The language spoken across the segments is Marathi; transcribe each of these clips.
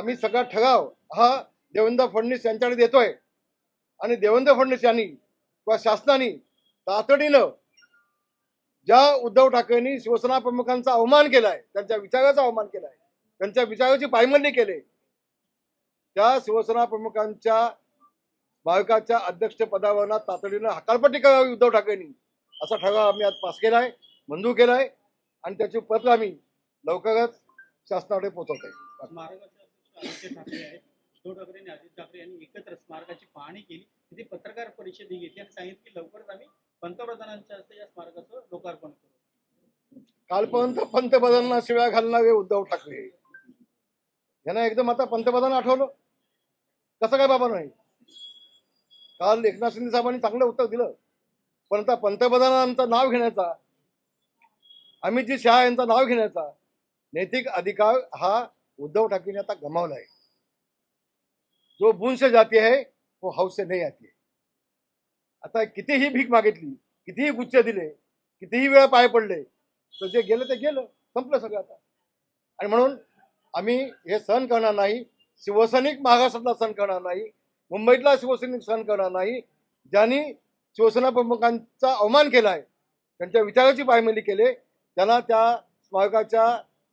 आम्ही सगळा ठराव हा देवेंद्र फडणवीस यांच्याकडे देतोय. आणि देवेंद्र फडणवीस यांनी किंवा शासनाने तातडीनं ज्या उद्धव ठाकरेंनी शिवसेना प्रमुखांचा अवमान केलाय त्यांच्या विचाराचा अवमान केलाय त्यांच्या विचाराची पायमल्ली केली त्या शिवसेना प्रमुखांच्या भाविकाच्या अध्यक्षपदावरना तातडीनं हकालपट्टी करावी उद्धव ठाकरेंनी. असा ठराव आम्ही आज पास केलाय मंजूर केलाय. आणि त्याची पत्र आम्ही लवकरच शासनाकडे पोहोचवत आहे आदित्य ठाकरे आहेत उद्धव ठाकरे आणि आदित्य ठाकरे यांनी एकत्र स्मारकाची पाहणी केली. तिथे पत्रकार परिषद घेतली आणि सांगितलं की लवकरच आम्ही पंतप्रधानांच्या हस्ते या स्मारकाचं लोकार्पण करू. कालपर्यंत पंतप्रधानांना शिव्या घालणारे उद्धव ठाकरे. यांना एकदम आता पंतप्रधान आठवलं. कसं काय बाबा नाही. काल एकनाथ शिंदे साहेबांनी चांगलं उत्तर दिलं. पण आता पंतप्रधानांचं नाव घेण्याचा अमितजी शहा यांचं नाव घेण्याचा नैतिक अधिकार हा उद्धव ठाकरेने आता गमावला आहे. जो बून से जाती है वो हाऊस से नहीं आती है आता कितीही भीक मागितली कितीही गुच्छ दिले कितीही वेळा पाय पडले तर जे गेलं ते गेलं संपलं सगळं आता. आणि म्हणून आम्ही हे सहन करणार नाही शिवसैनिक महाराष्ट्रातला सहन करणार नाही मुंबईतला शिवसैनिक सहन करणार नाही ज्यांनी शिवसेना प्रमुखांचा अवमान केलाय त्यांच्या विचाराची पायमली केले त्यांना त्या स्मारकाच्या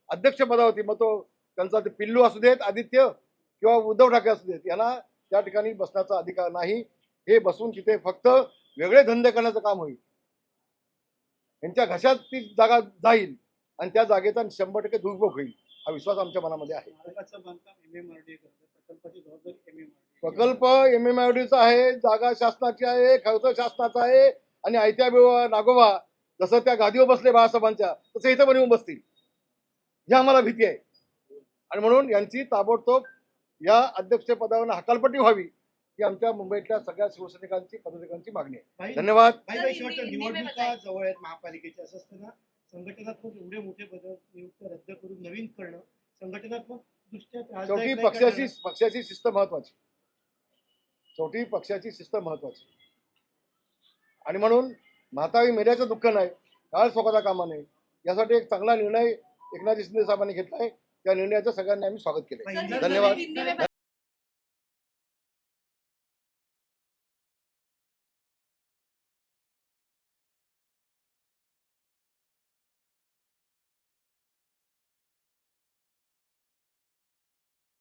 अध्यक्षपदावरती मग तो त्यांचा ते पिल्लू असू देत आदित्य किंवा उद्धव ठाकरे असू देत यांना त्या ठिकाणी बसण्याचा अधिकार नाही. हे बसून तिथे फक्त वेगळे धंदे करण्याचं काम होईल. यांच्या घशात ती जागा जाईल आणि त्या जागेचा शंभर टक्के दुरुपयोग होईल हा विश्वास आमच्या मनामध्ये आहे. एम एम आर प्रकल्प एम एम आय आहे जागा शासनाची आहे खर्च शासनाचा आहे आणि आयत्या बेवा नागोबा जसं त्या गादीवर बसले बाळासाहेबांच्या तसं इथं पण येऊन बसतील. ही आम्हाला भीती आहे. आणि म्हणून यांची ताबडतोब या अध्यक्षपदावर हकालपट्टी व्हावी ही आमच्या मुंबईतल्या सगळ्या शिवसैनिकांची पदाधिकाऱ्यांची मागणी आहे. धन्यवाद. निवडणुका जवळ आहेत महापालिकेच्या. असं असताना संघटनात्मक एवढे मोठे बदल नियुक्त रद्द करून नवीन करणं संघटनात्मक दृष्ट्या शेवटी पक्षाची? पक्षाची शिस्त महत्वाची. शेवटी पक्षाची शिस्त महत्वाची. आणि म्हणून म्हातारी मेल्याचं दुःख नाही काळ स्वतःचा कामा नाही यासाठी एक चांगला निर्णय एकनाथ शिंदे साहेबांनी घेतलाय त्या निर्णयाचं सगळ्यांनी आम्ही स्वागत केलं धन्यवाद.